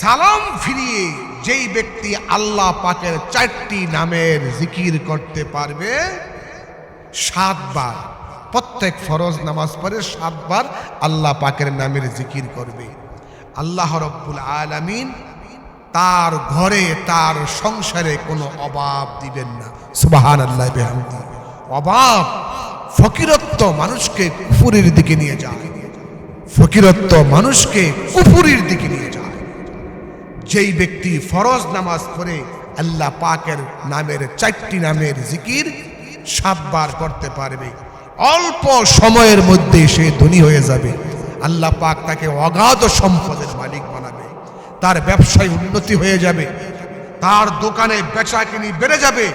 সালাম ফিরিয়ে যেই ব্যক্তি আল্লাহ পাকের চারটি নামের জিকির করতে পারবে, সাতবার, প্রত্যেক ফরজ নামাজ পড়ে সাতবার আল্লাহ পাকের নামের জিকির করবে। আল্লাহ রব্বুল আলামিন তার ঘরে, তার সংসারে কোনো অভাব দিবেন না। সুবাহান আল্লাহ বেহামদি। অভাব ফকিরত্ব মানুষকে কুফুরির দিকে নিয়ে যায়। ফকিরত্ব মানুষকে কুফুরির দিকে নিয়ে যায়। যেই ব্যক্তি ফরজ নামাজ পড়ে, আল্লাহ পাকের নামের চারটি নামের জিকির সাতবার করতে পারবে। অল্প সময়ের মধ্যে সে ধনী হয়ে যাবে। আল্লাহ পাক তাকে অগাধ সম্পদের মালিক বানাবে। তার ব্যবসায় উন্নতি হয়ে যাবে। তার দোকানে বেচা কিনি বেড়ে যাবে।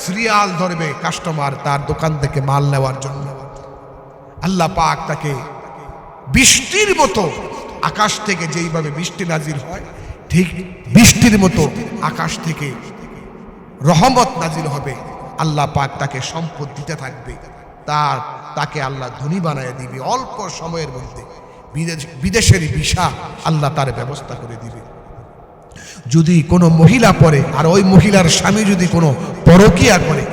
সিরিয়াল ধরবে কাস্টমার তার দোকান থেকে মাল নেওয়ার জন্য। আল্লাহ পাক তাকে বৃষ্টির মতো আকাশ থেকে যেইভাবে বৃষ্টি নাজির হয়, ঠিক বৃষ্টির মতো আকাশ থেকে রহমত নাজিল হবে। আল্লাহ পাক তাকে সম্পদ দিতে থাকবে। তার, তাকে আল্লাহ ধনী বানায় দিবে অল্প সময়ের মধ্যে। বিদেশের ভিসা আল্লাহ তার ব্যবস্থা করে দিবে। যদি কোনো মহিলা পড়ে, আর ওই মহিলার স্বামী যদি কোনো পরকিয়া করে,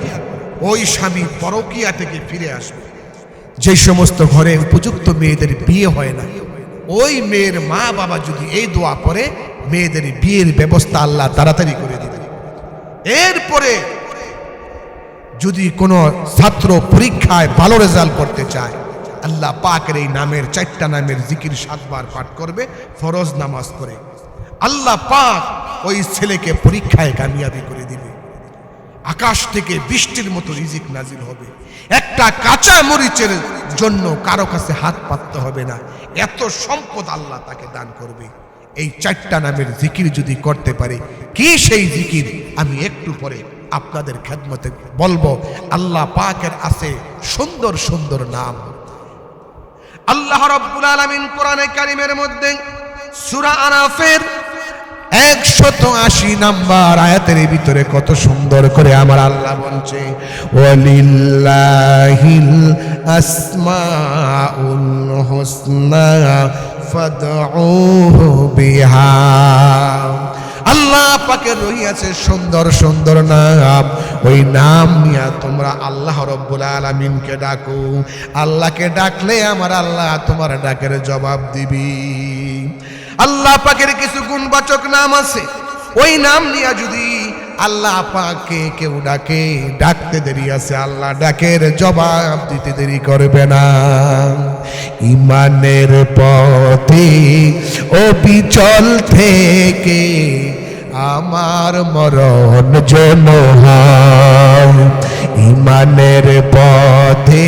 ওই স্বামী পরকিয়া থেকে ফিরে আসবে। যে সমস্ত ঘরে উপযুক্ত মেয়েদের বিয়ে হয় না, ওই মেয়ের মা বাবা যদি এই দোয়া করে, মেয়েদের বিয়ের ব্যবস্থা আল্লাহ তাড়াতাড়ি করে দিবেন এরপরে যদি কোনো ছাত্র পরীক্ষায় ভালো রেজাল্ট করতে চায়, আল্লাহ পাকের এই নামের, চারটা নামের জিকির সাতবার পাঠ করবে, ফরজ নামাজ করে আল্লাহ পাক ওই ছেলেকে পরীক্ষায় কামিয়াবি করে আকাশ থেকে বৃষ্টির মতো রিজিক নাজিল হবে। একটা কাঁচা মরিচের জন্য কারও কাছে হাত পাততে হবে না। এত সম্পদ আল্লাহ তাকে দান করবে। এই চারটা নামের জিকির যদি করতে পারে, কি সেই জিকির? আমি একটু পরে আপনাদের খেদমতে বলব, আল্লাহ পাকের আছে সুন্দর সুন্দর নাম। আল্লাহ রব্বুল আলামিন কোরআনে কারিমের মধ্যে সূরা আরাফের একশত আশি নাম্বার আয়াতের ভিতরে কত সুন্দর করে আমার আল্লাহ বলছে, ওয়ালিল্লাহিল আসমাউল হুসনা ফাদউহু বিহা। আল্লাহ পাকের রহিয়াছে সুন্দর সুন্দর নাম। ওই নাম নিয়ে তোমরা আল্লাহ রব্বুল আলমিনকে ডাকো। আল্লাহকে ডাকলে আমার আল্লাহ তোমার ডাকের জবাব দিবি। আল্লাহ পাকের কিছু গুণবাচক নাম আছে। ওই নাম নিয়ে যদি আল্লাহ পাকে কেউ ডাকে, ডাকতে দেরি আছে, আল্লাহ ডাকের জবাব দিতে দেরি করবে না। ইমানের পথে ও বিচল থেকে আমার মরণ যেন ইমানের পথে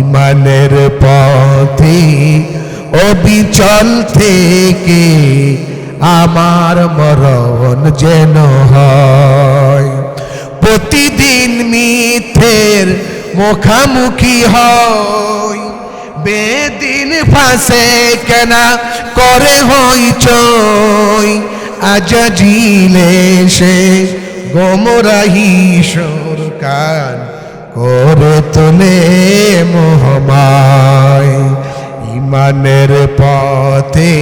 ইমানের পথে অবিচল থেকে আমার মরণ যেন হয়। প্রতিদিন মিথের মুখামুখি হয় বেদিন ফাঁসে কেনা করে হই চই। আজ জিলে সে গোমরাহি সরকার করে তোলে মোহমায়, ইমানের পথে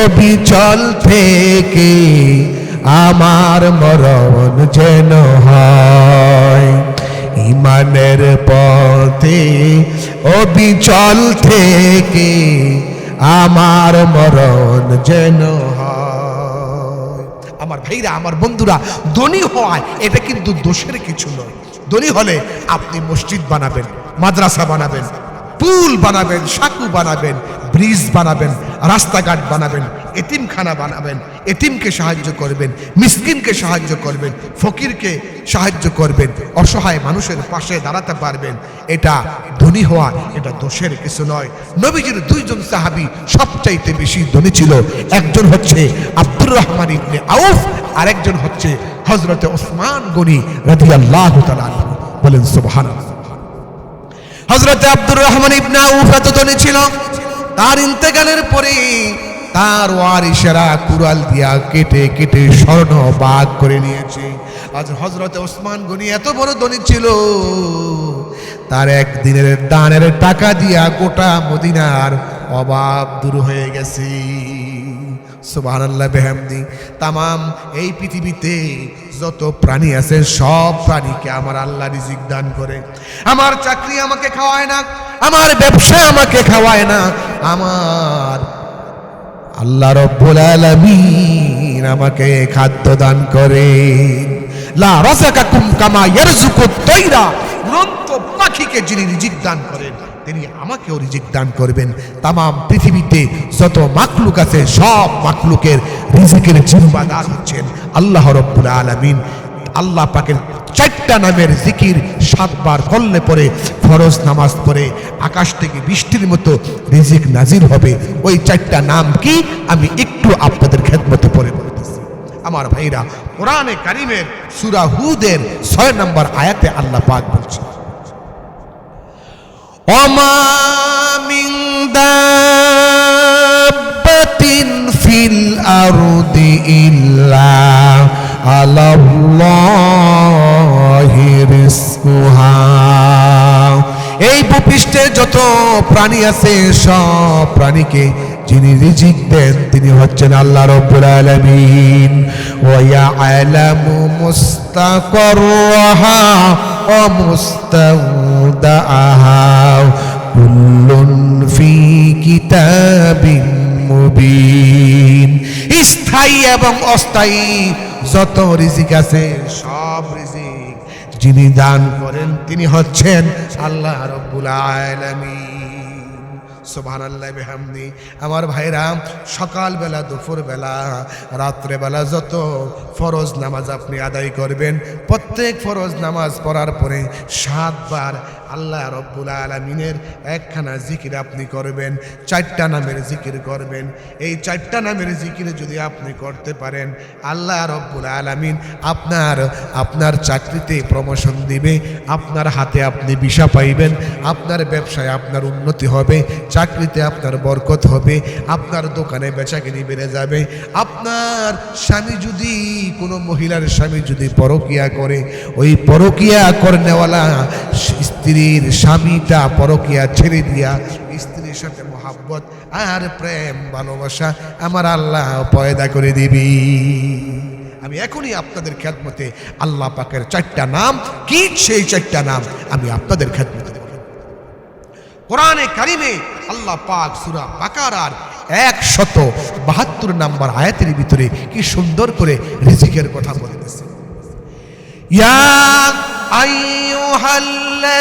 অবিচল থেকে আমার মরণ যেন হয়। ইমানের পথে অবিচল থেকে আমার মরণ যেন হয়। আমার ভাইরা, আমার বন্ধুরা, ধনী হওয়ায় এটা কিন্তু দোষের কিছু নয়। ধনী হলে আপনি মসজিদ বানাবেন, মাদ্রাসা বানাবেন, পুল বানাবেন, সাকু বানাবেন, ব্রিজ বানাবেন, রাস্তাঘাট বানাবেন, এতিমখানা বানাবেন। এতিমকে সাহায্য করবেন, মিসকিনকে সাহায্য করবেন, ফকিরকে সাহায্য করবেন, অসহায় মানুষের পাশে দাঁড়াতে পারবেন। এটা ধনী হওয়া, এটা দোষের কিছু নয়। নবীজির দুইজন সাহাবি সবচাইতে বেশি ধনী ছিল। একজন হচ্ছে আব্দুর রহমান ইবনে আউফ আর একজন হচ্ছে হজরতে ওসমান গনি তাআলা আনহু। বলেন, সুবহানাল্লাহ। হজরতে আব্দুর রহমান ইবনে আউফ এত ধনী ছিল, তার ইন্তেকালের পরে তার ওয়ারিসেরা কুড়াল দিয়া কেটে কেটে স্বর্ণ বাগ করে নিয়েছে। আজ হজরত ওসমান গনি এত বড় ধনী ছিল, তার একদিনের দানের টাকা দিয়া গোটা মদিনার অভাব দূর হয়ে গেছে। সুবহানাল্লাহ, বেহামদি। তামাম এই পৃথিবীতে যত প্রাণী আছে, সব প্রাণীকে আমার আল্লাহ রিজিক দান করে। আমার চাকরি আমাকে খাওয়ায় না, আমার ব্যবসা আমাকে খাওয়ায় না, আমার আল্লাহ রব্বুল আলামিন আমাকে খাদ্য দান করেন। লা রাযাকাকুম কামা ইয়ারযুকুত তাইরা উড়ন্ত পাখিকে যিনি রিজিক দান করেন, তিনি আমাকেও রিজিক দান করবেন। তামাম পৃথিবীতে যত মাকলুক আছে, সব মাকলুকের রিজিকের জিম্মাদার হচ্ছেন। আল্লাহ রব্বুল আলামিন আল্লাহ পাকের চারটা নামের জিকির সাতবার করলে পরে ফরজ নামাজ পড়ে, আকাশ থেকে বৃষ্টির মতো রিজিক নাজির হবে। ওই চারটা নাম কি? আমি একটু আপনাদের খেদমতে পরে বলতেছি। আমার ভাইরা, কোরআনে কারিমের সুরাহুদের ছয় নম্বর আয়াতে আল্লাহ পাক বলছে অমামিং ফিল আরুদি ইল্লা على الله رزقها এই ভূপৃষ্ঠে যত প্রাণী আছে সব প্রাণীকে যিনি রিজিক দেন তিনি হচ্ছেন আল্লাহ রব্বুল আলামিন ওয়া ইয়ালামু মুস্তাকরহা ওয়া মুস্তাউদাহা কুল্লুন ফি কিতাবিন মুবিন স্থায়ী এবং অস্থায়ী যত রিজিক আছে, সব রিজিক যিনি দান করেন, তিনি হচ্ছেন আল্লাহ রব্বুল আলামিন। সুবহানাল্লাহ বিহামদি। আমার ভাইরা, সকালবেলা, দুপুরবেলা, রাত্রেবেলা যত ফরজ নামাজ আপনি আদায় করবেন, প্রত্যেক ফরজ নামাজ পড়ার পরে সাতবার আল্লাহ রব্বুল আলমিনের একখানা জিকির আপনি করবেন, চারটা নামের জিকির করবেন। এই চারটা নামের জিকির যদি আপনি করতে পারেন, আল্লাহ রব্বুল আলমিন আপনার আপনার চাকরিতে প্রমোশন দিবে, আপনার হাতে আপনি বিষা পাইবেন, আপনার ব্যবসায় আপনার উন্নতি হবে, চাকরিতে আপনার বরকত হবে, আপনার দোকানে বেচাকিনি বেড়ে যাবে। আপনার স্বামী যদি, কোনো মহিলার স্বামী যদি পরকিয়া করে, ওই পরকিয়া করনেওয়ালা স্ত্রীর স্বামীটা পরকিয়া ছেড়ে দিয়া স্ত্রীর সাথে মোহাব্বত আর প্রেম ভালোবাসা আমার আল্লাহ পয়দা করে দিবি। আমি এখনই আপনাদের খেদমতে আল্লাহ পাকের চারটা নাম, কি সেই চারটা নাম আমি আপনাদের দেব। কোরআনে কারিমে আল্লাহ পাক সুরা বাকারার একশত বাহাত্তর নাম্বার আয়াতের ভিতরে কি সুন্দর করে রিজিকের কথা বলতেছে ইয়া আইয়ুহাল্লাযীনা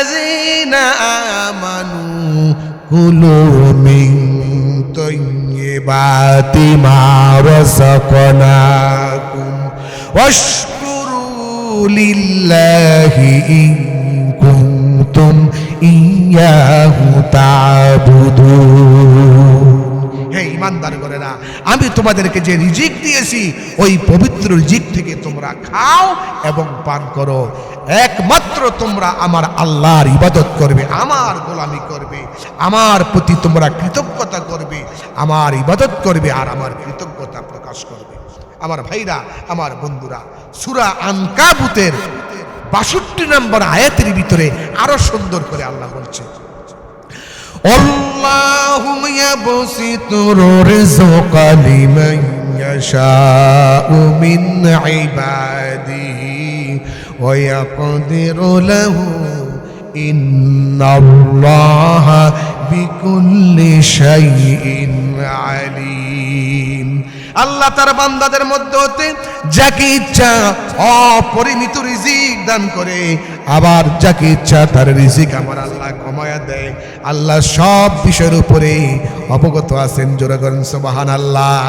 আমানু কুলু মিন তাইয়্যিবাতি মা রাযাকনাকুম ওয়াশকুরু লিল্লাহি ইন কুনতুম ইয়াহু তা'বুদুন হে ইমানদার না। আমি তোমাদেরকে যে রিজিক দিয়েছি, ওই পবিত্র রিজিক থেকে তোমরা খাও এবং পান করো। একমাত্র তোমরা আমার আল্লাহর ইবাদত করবে, আমার গোলামি করবে, আমার প্রতি তোমরা কৃতজ্ঞতা করবে, আমার ইবাদত করবে আর আমার কৃতজ্ঞতা প্রকাশ করবে। আমার ভাইরা, আমার বন্ধুরা, সুরা আনকাবুতের বাষট্টি নম্বর আয়াতের ভিতরে আরও সুন্দর করে আল্লাহ বলছে الله يبسط الرزق لمن يشاء من عباده ويقدر له إن الله بكل شيء عليم আল্লাহ তার বান্দাদের মধ্যে হতে যাকে ইচ্ছা অপরিমিত রিজিক দান করে আবার যাকে ইচ্ছা তার রিজিক আমার আল্লাহ কমায়া দেয়। আল্লাহ সব বিষয়ের উপরে অবগত আছেন জোরাগঞ্জ মহান আল্লাহ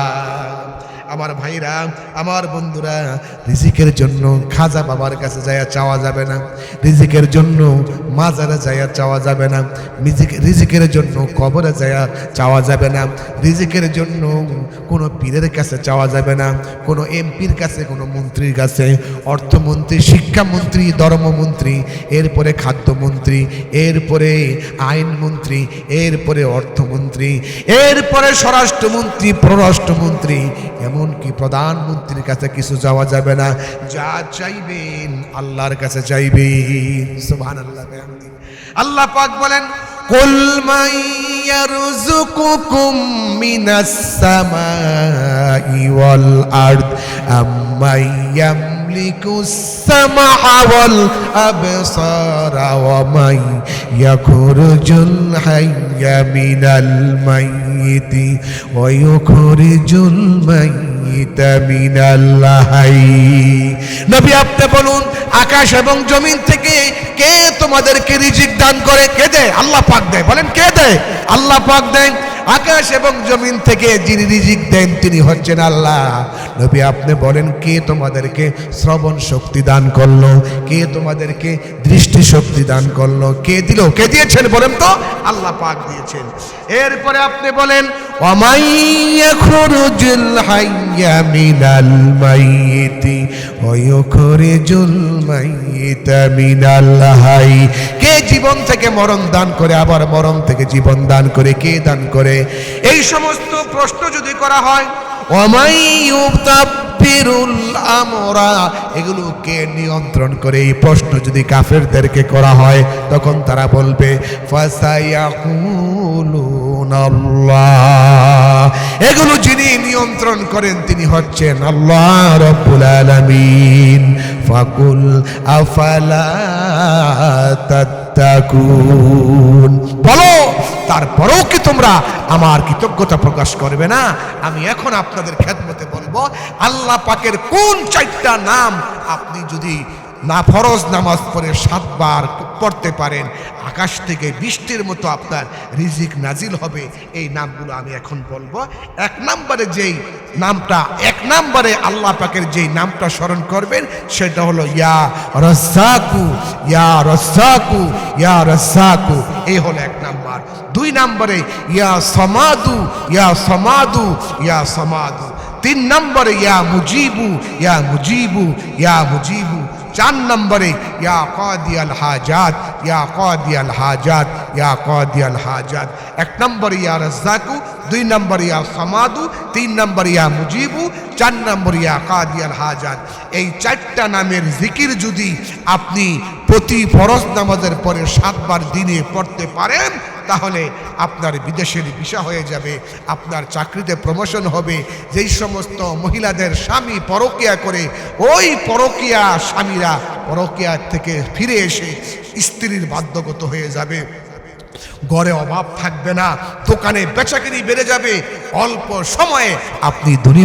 আমার ভাইরা, আমার বন্ধুরা, রিজিকের জন্য খাজা বাবার কাছে যাইয়া চাওয়া যাবে না। রিজিকের জন্য মাজারে যাইয়া চাওয়া যাবে না। রিজিক- রিজিকের জন্য কবরে যাইয়া চাওয়া যাবে না। রিজিকের জন্য কোনো পীরের কাছে চাওয়া যাবে না। কোনো এমপির কাছে, কোনো মন্ত্রীর কাছে। অর্থমন্ত্রী, শিক্ষামন্ত্রী, ধর্মমন্ত্রী, এরপরে খাদ্যমন্ত্রী, এরপরে আইনমন্ত্রী, এরপরে অর্থমন্ত্রী, এরপরে স্বরাষ্ট্রমন্ত্রী, পররাষ্ট্রমন্ত্রী এমনকি প্রধানমন্ত্রীর কাছে কিছু যাওয়া যাবে না। যা চাইবেন আল্লাহর কাছে চাইবেন। সুবহানাল্লাহ, বিহামদিহি। আল্লাহ পাক বলেন, কুল মান ইয়ারযুকুকুম মিনাস সামাই ওয়াল আরদ, আম্মান ইয়ামলিকুস সামআ ওয়াল আবসারা, ওয়া মান ইয়াখরুজুল হাইয়্যা মিনাল নবী আপনি বলুন, আকাশ এবং জমিন থেকে কে তোমাদেরকে রিজিক দান করে? কে দেয়? আল্লাহ পাক দেয়। বলেন, কে দেয়? আল্লাহ পাক দেয় আকাশ এবং জমিন থেকে যিনি রিজিক দেন তিনি হচ্ছেন আল্লাহ। নবী, আপনি বলেন, কে তোমাদেরকে শ্রবণ শক্তি দান করল? কে তোমাদেরকে দৃষ্টি শক্তি দান করল? কে দিল? কে দিয়েছেন বলেন তো? আল্লাহ পাক দিয়েছেন। এরপরে আপনি বলেন কে জীবন থেকে মরণ দান করে, আবার মরণ থেকে জীবন দান করে, কে দান করে? এই সমস্ত প্রশ্ন যদি করা হয় আমরা এগুলো নিয়ন্ত্রণ করে এই প্রশ্ন যদি কাফেরদেরকে করা হয়, তখন তারা বলবে এগুলো যিনি নিয়ন্ত্রণ করেন তিনি হচ্ছেন আল্লাহ রব্বুল আলামিন। ফাকুল আফালা তাত্তাকুন বলো, তারপরেও কি তোমরা আমার কৃতজ্ঞতা প্রকাশ করবে না? আমি এখন আপনাদের খেদমতে বলব, আল্লাহ পাকের কোন চারটা নাম আপনি যদি না ফরজ নামাজ পড়ে সাতবার পড়তে পারেন আকাশ থেকে বৃষ্টির মতো আপনার রিজিক নাজিল হবে। এই নামগুলো আমি এখন বলব। এক নম্বরে যেই নামটা, এক নম্বরে আল্লাহ পাকের যেই নামটা স্মরণ করবেন, সেটা হলো, ইয়া রসাকু ইয়া রসাকু ইয়া রসাকু এই হলো এক নাম্বার। দুই নম্বরে, ইয়া সমাদু ইয়া সমাদু ইয়া সমাদু। তিন নম্বরে, ইয়া মুজিবু ইয়া মুজিবু ইয়া মুজিবু। চার নম্বরে, ইয়া কাদিয়াল হাজাত, ইয়া কাদিয়াল হাজাত, ইয়া কাদিয়াল হাজাত। এক নম্বরে, ইয়া রাজ্জাকু, দুই নম্বর, ইয়া সামাদু, তিন নম্বর, ইয়া মুজিবু, চার নম্বর, ইয়া কাদিয়াল হাজাত। এই চারটা নামের জিকির যদি আপনি প্রতি ফরজ নামাজের পরে সাতবার দিনে পড়তে পারেন তাহলে আপনার বিদেশের ভিসা হয়ে যাবে, আপনার চাকরিতে প্রমোশন হবে। যেই সমস্ত মহিলাদের স্বামী পরকিয়া করে, ওই পরকিয়া স্বামীরা পরকিয়া থেকে ফিরে এসে স্ত্রীর বাধ্যগত হয়ে যাবে। ঘরে অভাব থাকবে না, দোকানে বেচাকিনি বেড়ে যাবে, অল্প সময়ে আপনি ধনী